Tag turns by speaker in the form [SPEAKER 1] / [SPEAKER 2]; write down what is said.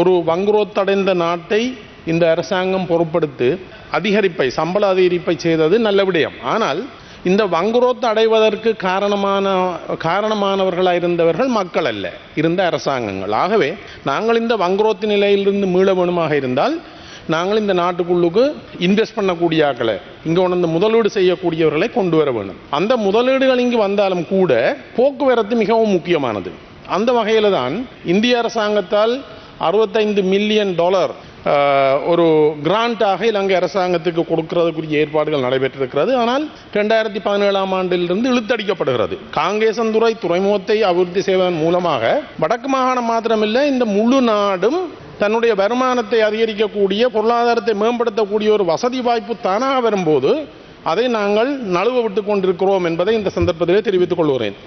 [SPEAKER 1] ஒரு வங்குரோத்தடைந்த நாட்டை இந்த அரசாங்கம் பொருட்படுத்து அதிகரிப்பை சம்பள அதிகரிப்பை செய்தது நல்ல விடயம். ஆனால் இந்த வங்குரோத்து அடைவதற்கு காரணமான காரணமானவர்களாக இருந்தவர்கள் மக்கள் அல்ல இருந்த அரசாங்கங்கள். ஆகவே நாங்கள் இந்த வங்குரோத்து நிலையிலிருந்து மீள வேணுமாக இருந்தால் நாங்கள் இந்த நாட்டுக்குள்ளுக்கு இன்வெஸ்ட் பண்ணக்கூடிய ஆக்களை இங்கே உணர்ந்து முதலீடு செய்யக்கூடியவர்களை கொண்டு வர வேண்டும். அந்த முதலீடுகள் இங்கு வந்தாலும் கூட போக்குவரத்து மிகவும் முக்கியமானது. அந்த வகையில் தான் இந்திய அரசாங்கத்தால் அறுபத்தைந்து மில்லியன் டாலர் ஒரு கிராண்டாக இலங்கை அரசாங்கத்துக்கு கொடுக்கிறதுக்குரிய ஏற்பாடுகள் நடைபெற்றிருக்கிறது. ஆனால் ரெண்டாயிரத்தி பதினேழாம் ஆண்டிலிருந்து இழுத்தடிக்கப்படுகிறது. காங்கேசந்துறை துறைமுகத்தை அபிவிருத்தி செய்வதன் மூலமாக வடக்கு மாகாணம் மாத்திரமில்லை இந்த முழு நாடும் தன்னுடைய வருமானத்தை அதிகரிக்கக்கூடிய பொருளாதாரத்தை மேம்படுத்தக்கூடிய ஒரு வசதி வாய்ப்பு தானாக வரும்போது அதை நாங்கள் நழுவ விட்டு கொண்டிருக்கிறோம் என்பதை இந்த சந்தர்ப்பத்திலே தெரிவித்துக் கொள்கிறேன்.